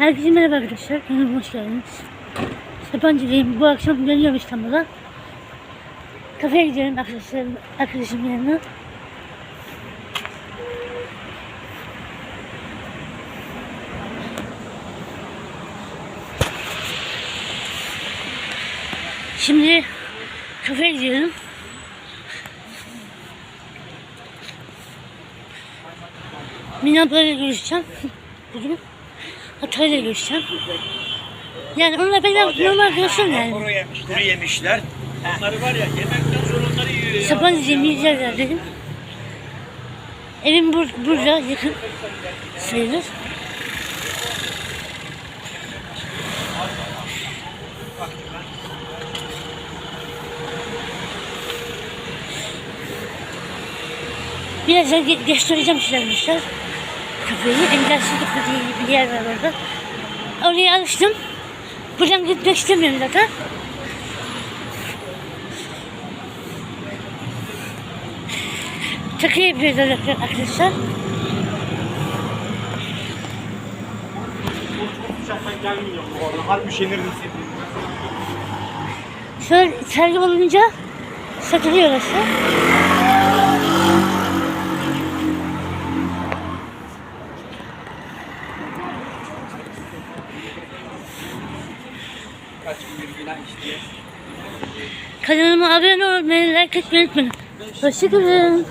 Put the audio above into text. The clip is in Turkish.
Herkese merhaba arkadaşlar. Kanalıma hoş geldiniz. Sapancı'dayım. Bu akşam geliyorum İstanbul'a. Kafeye gidiyorum arkadaşlarım, arkadaşımın yanına. Şimdi kafeye gidiyorum. Mina ablayla görüşeceğim. Bugün. Hatay'la görüşeceğim. Yani onunla ben normal görüşüyorum yani. Kuru yemişler. Kuru yemişler. Onları var ya yemekten sonra onları yiyor ya. Sabancı'ya yiyecekler dedim. Evim bur burada yakın sayılır. Birazdan göstereceğim size arkadaşlar. Kafeyi, Engelsiz diye bir yer var orada. Oraya alıştım. Buradan gitmek istemiyorum zaten. Takı yapıyoruz arkadaşlar. Harbi şenirdi Sonra sergi olunca satılıyor orası. Kanalıma abone olmayı, like etmeyi unutmayın. Hoşçakalın.